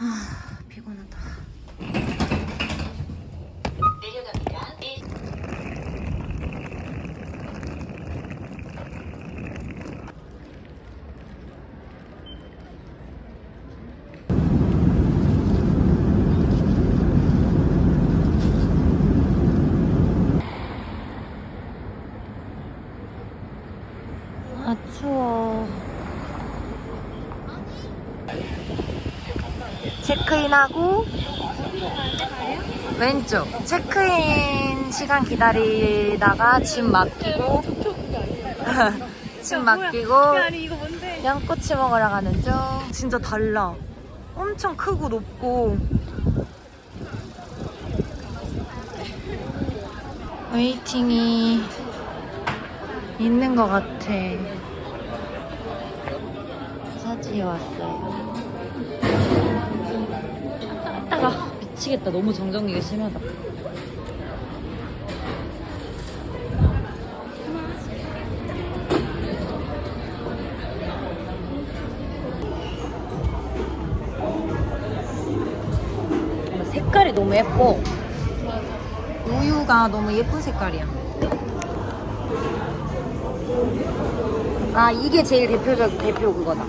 아, 피곤하다. 내려갑니다. 일- 아, 추워. 체크인하고 왼쪽 체크인 시간 기다리다가 짐 맡기고 짐 맡기고? 양꼬치 먹으러 가는 중. 진짜 달라. 엄청 크고 높고. 웨이팅이 있는 것 같아. 사지에 왔어요 미치겠다 너무 정전기가 심하다 색깔이 너무 예뻐. 우유가 너무 예쁜 색깔이야. 아 이게 제일 대표적 대표 그거다.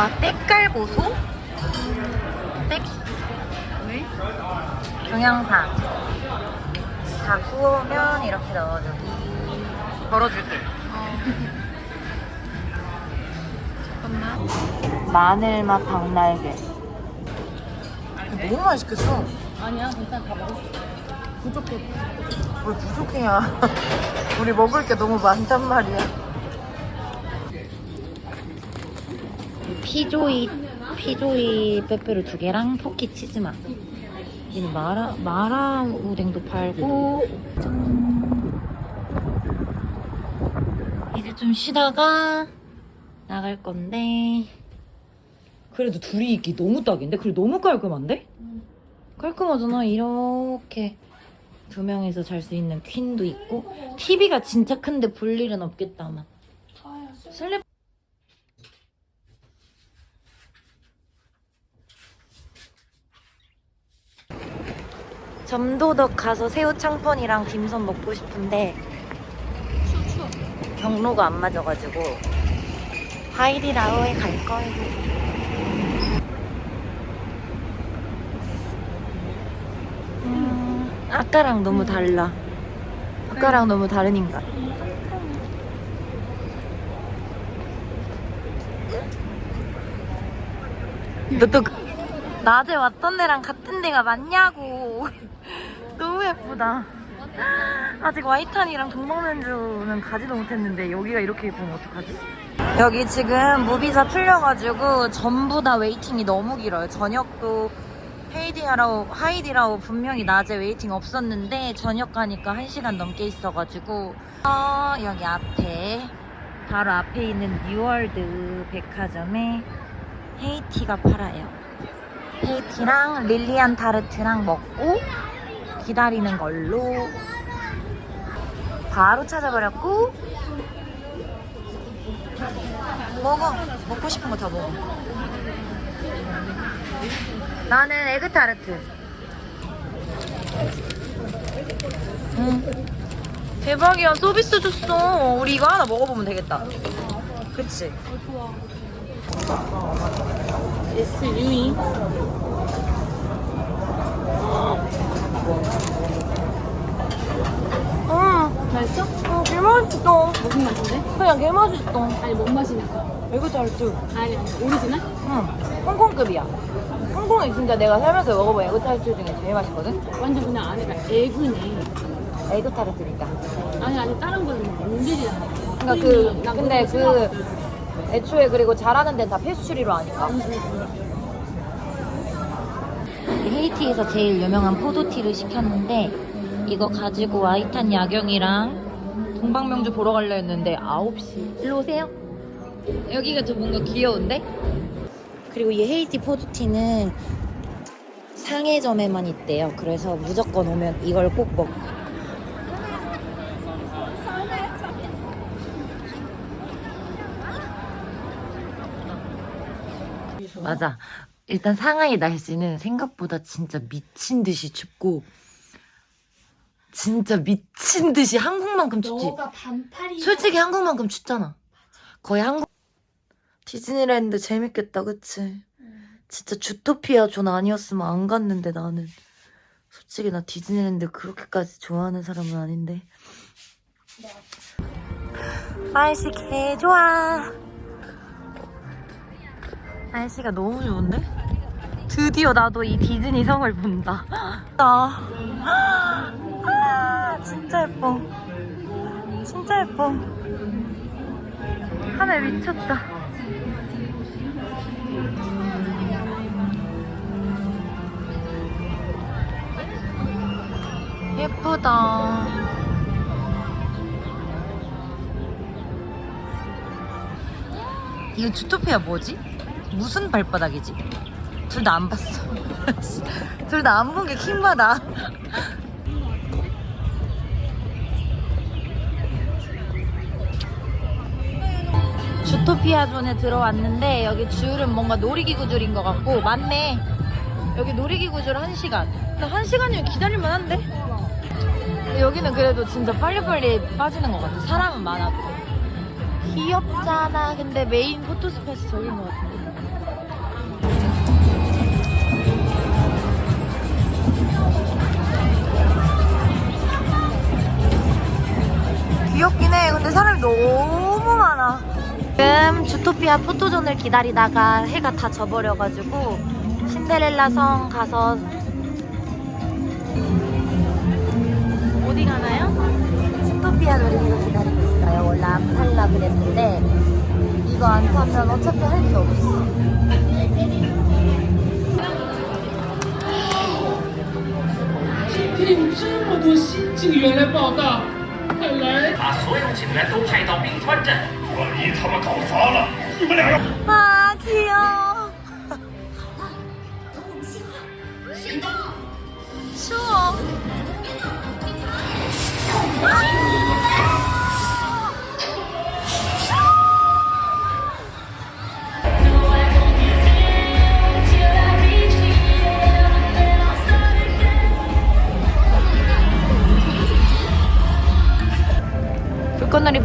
와 때깔보소? 때 왜? 동영상. 다 구우면 이렇게 넣어주기. 덜어줄게. 잠깐만. 마늘맛 박날개. 너무 맛있겠어. 아니야, 괜찮아. 다 먹을 수 있어. 부족해. 뭘 부족해야. 우리 먹을 게 너무 많단 말이야. 피조이, 피조이 빼빼로 두 개랑 포키 치즈맛. 여기는 마라, 마라 우댕도 팔고. 이제 좀 쉬다가 나갈 건데. 그래도 둘이 있기 너무 딱인데? 그리고 너무 깔끔한데? 깔끔하잖아. 이렇게. 두 명이서 잘 수 있는 퀸도 있고 TV가 진짜 큰데 볼 일은 없겠다 아마 슬립 점도덕 가서 새우 창펀이랑 딤섬 먹고 싶은데 경로가 안 맞아가지고 하이디라오에 갈 거예요 음, 아까랑 너무 달라. 아까랑 너무 다른 인간. 너또 그- 낮에 왔던 데랑 같은 데가 맞냐고. 너무 예쁘다. 아직 와이탄이랑 동방면주는 가지도 못했는데 여기가 이렇게 예쁘면 어떡하지? 여기 지금 무비자 풀려가지고 전부 다 웨이팅이 너무 길어요. 저녁도 헤이디라우, 하이디라우 분명히 낮에 웨이팅 없었는데 저녁 가니까 1시간 넘게 있어가지고 어, 여기 앞에 바로 앞에 있는 뉴월드 백화점에 헤이티가 팔아요. 헤이티랑 릴리안 타르트랑 먹고 기다리는 걸로 바로 찾아버렸고 먹어. 먹고 싶은 거 다 먹어. 나는 에그타르트. 응 대박이야. 서비스 줬어. 우리 이거 하나 먹어보면 되겠다. 그치? SUE. 응 맛있어? 어, 개 맛있어 무슨 맛인데? 그냥 개 맛있어 아니, 뭔 맛이니까? 에그타르트 아니, 아니, 오리지널? 응 홍콩급이야 홍콩이 진짜 내가 살면서 먹어본 에그타르트 중에 제일 맛있거든 완전 그냥 안에가 에그네. 에그타르트니까 아니, 아니, 다른 거는 뭐 원딜이잖아. 그러니까 그 근데 그 애초에 그리고 잘하는 데는 다 페스츄리로 하니까 헤이티에서 제일 유명한 포도티를 시켰는데 이거 가지고 와이탄 야경이랑 동방명주 보러 갈려 했는데 9시. 일로 오세요. 여기가 좀 뭔가 귀여운데? 그리고 이 헤이티 포드티는 상해점에만 있대요. 그래서 무조건 오면 이걸 꼭 먹고 맞아. 일단 상하이 날씨는 생각보다 진짜 미친 듯이 춥고 진짜 미친 듯이 한국만큼 춥지. 너가 반팔이 솔직히 한국만큼 춥잖아. 거의 한국. 디즈니랜드 재밌겠다, 그치? 진짜 주토피아 존 아니었으면 안 갔는데 나는. 솔직히 나 디즈니랜드 그렇게까지 좋아하는 사람은 아닌데. 날씨 개 좋아. 날씨가 너무 좋은데? 드디어 나도 이 디즈니 성을 본다. 나. 아, 진짜 예뻐. 진짜 예뻐. 하늘 미쳤다. 예쁘다. 이거 주토피아 뭐지? 무슨 발바닥이지? 둘 다 안 봤어. 둘 다 안 본 게 킹받아. 주토피아 존에 들어왔는데 여기 줄은 뭔가 놀이기구 줄인 것 같고 맞네. 여기 놀이기구 줄 1시간. 근데 1시간이면 기다릴만 한데? 여기는 그래도 진짜 빨리빨리 빠지는 것 같아. 사람은 많아도. 귀엽잖아. 근데 메인 포토스팟이 저긴 것 같은데 귀엽긴 해. 근데 사람이 너무 지금 주토피아 포토존을 기다리다가 해가 다 져버려가지고 신데렐라 성 가서 어디 가나요? 주토피아 놀이기구 기다리고 있어요. 원래 안 탈라 그랬는데 이거 안 타면 어차피 할 게 없어. 凭这么多新警员来报道，看来把所有警员都派到冰川镇。 万一他们搞砸了你们俩要阿 q 好了等我们信号行动是我。别动警察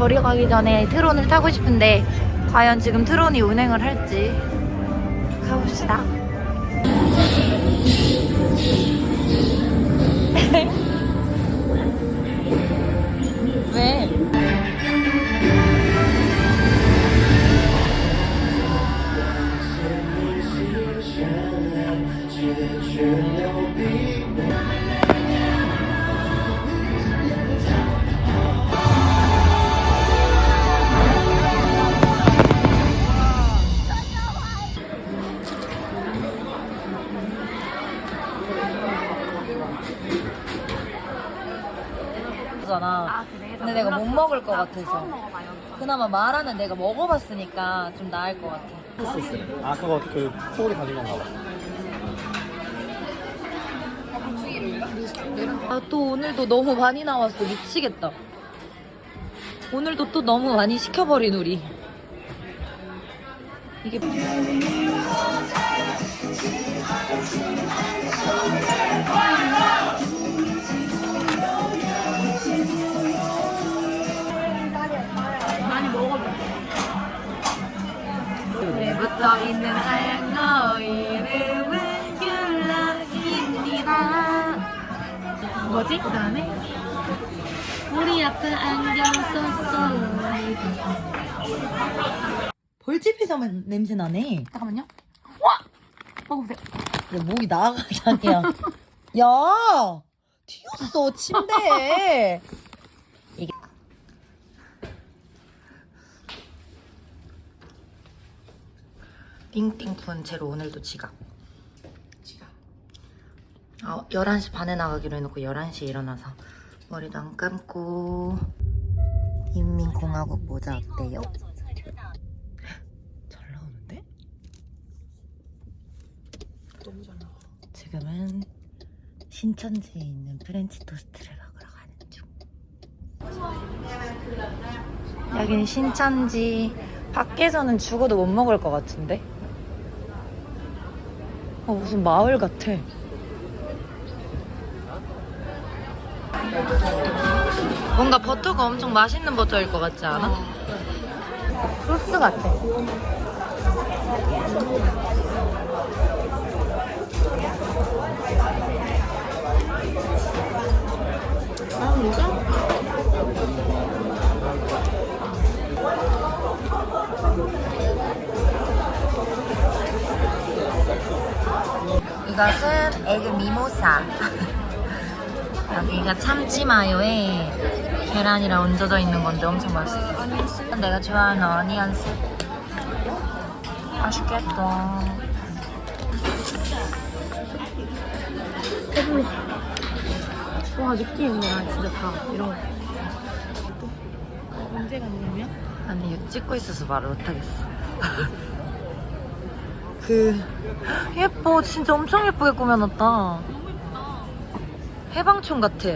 보러 가기 전에 트론을 타고 싶은데 과연 지금 트론이 운행을 할지 가봅시다. 왜? 같아서. 그나마 마라는 내가 먹어봤으니까 좀 나을 것 같아. 아 그거 그 소울이 가진 건가 봐. 아, 또 오늘도 너무 많이 나왔어. 미치겠다. 오늘도 또 너무 많이 시켜버린 우리. 이게. 붙어 있는 너 이름은 귤라입니다. 뭐지? 그 다음에 우리 아빠 안경 썼어. 벌집에서 냄새 나네. 잠깐만요. 먹어보세요. 야, 목이 나가자니야. 야! 튀었어, 침대에. 띵띵푼 제로 오늘도 지각. 지각. 아, 11시 반에 나가기로 해놓고 11시에 일어나서 머리도 안 감고. 인민공화국 모자 어때요? 잘 나오는데? 너무 잘 나와. 지금은 신천지에 있는 프렌치 토스트를 먹으러 가는 중. 여기는 신천지. 밖에서는 죽어도 못 먹을 것 같은데? 어, 무슨 마을 같아. 뭔가 버터가 엄청 맛있는 버터일 것 같지 않아? 소스 같아. 아, 이것은 에그 미모사. 여기가 참치 마요에 계란이랑 얹어져 있는 건데 엄청 맛있어. 내가 좋아하는 어니언 스 맛있겠다. 배불러. 와, 느끼한 거랑 진짜 다 이런 거. 언제 갔냐면? 아니 이거 찍고 있어서 말을 못하겠어. 그 예뻐 진짜 엄청 예쁘게 꾸며놨다. 해방촌 같아.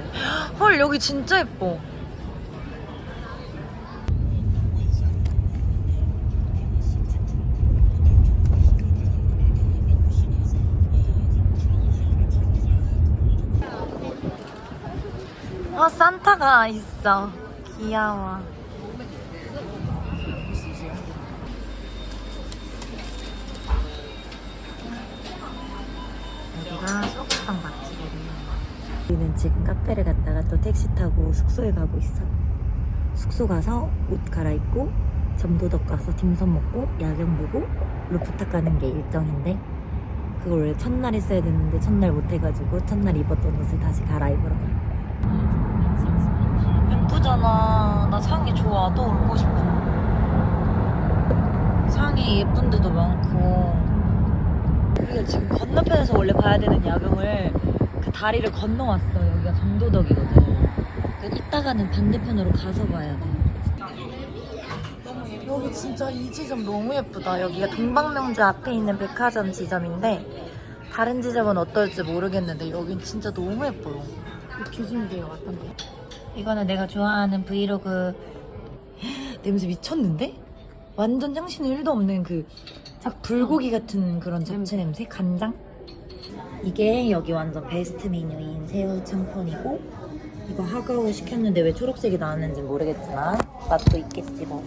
헐 여기 진짜 예뻐. 어 산타가 있어. 귀여워. 소국빵 맛집이래요. 우리는 지금 카페를 갔다가 또 택시 타고 숙소에 가고 있어. 숙소 가서 옷 갈아입고 점도덕 가서 딤섬 먹고 야경 보고 루프탑 가는 게 일정인데 그걸 원래 첫날 했어야 됐는데 첫날 못 해가지고 첫날 입었던 옷을 다시 갈아입으러 가. 예쁘잖아. 나 상이 좋아. 또 올고 싶어. 상이 예쁜 데도 많고 우리가 지금 건너편에서 원래 봐야 되는 야경을 그 다리를 건너왔어. 여기가 정도덕이거든. 그 이따가는 반대편으로 가서 봐야 돼. 여기 진짜 이 지점 너무 예쁘다. 여기가 동방명주 앞에 있는 백화점 지점인데 다른 지점은 어떨지 모르겠는데 여긴 진짜 너무 예뻐요. 규진이가 왔던데. 이거는 내가 좋아하는 브이로그 냄새 미쳤는데? 완전 향신료 1도 없는 그 불고기 같은 그런 잡채 냄새? 간장? 이게 여기 완전 베스트 메뉴인 새우 참폰이고 이거 하가오 시켰는데 왜 초록색이 나왔는지 모르겠지만 맛도 있겠지 뭐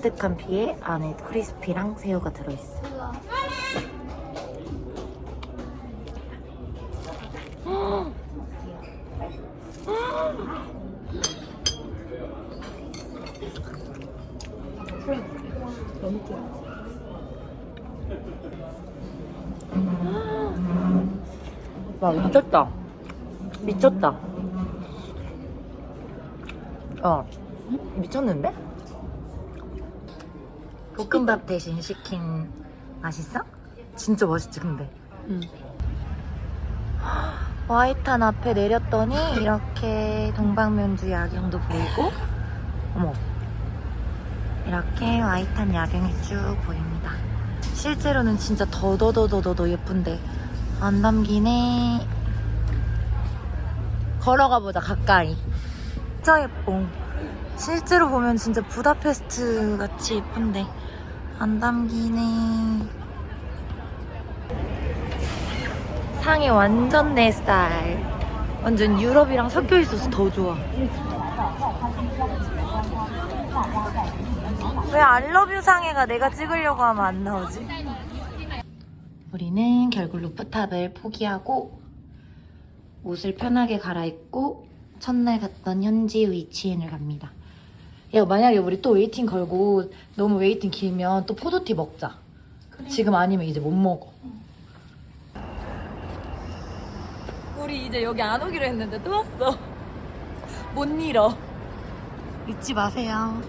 뜨뜻한 피에 안에 크리스피랑 새우가 들어있어 너무 귀여워. 와 미쳤다 미쳤다 어 미쳤는데? 볶음밥 대신 시킨 맛있어? 진짜 맛있지 근데 응. 와이탄 앞에 내렸더니 이렇게 동방면주 야경도 보이고 어머 이렇게 와이탄 야경이 쭉 보입니다 실제로는 진짜 더더더더더 예쁜데. 안 담기네. 걸어가 보자 가까이. 진짜 예뻐. 실제로 보면 진짜 부다페스트 같이 예쁜데. 안 담기네. 상이 완전 내 스타일. 완전 유럽이랑 섞여 있어서 더 좋아 왜 알러뷰 상해가 내가 찍으려고 하면 안 나오지? 우리는 결국 루프탑을 포기하고 옷을 편하게 갈아입고 첫날 갔던 현지 위치엔을 갑니다. 야 만약에 우리 또 웨이팅 걸고 너무 웨이팅 길면 또 포도티 먹자. 지금 아니면 이제 못 먹어. 우리 이제 여기 안 오기로 했는데 또 왔어. 못 잃어. 잊지 마세요.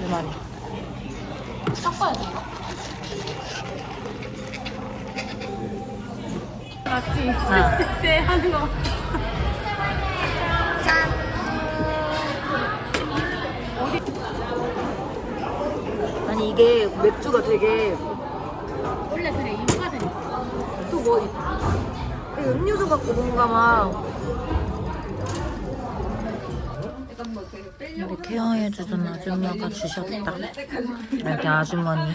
내 말이. 섞어야 돼. 맞지? 아. 쎄 하는 거. 아니 이게 맥주가 되게 원래 그래, 되니까. 또뭐 음료수 같고 뭔가 막 우리 케어해주던 아줌마가 주셨다. 여기 아주머니.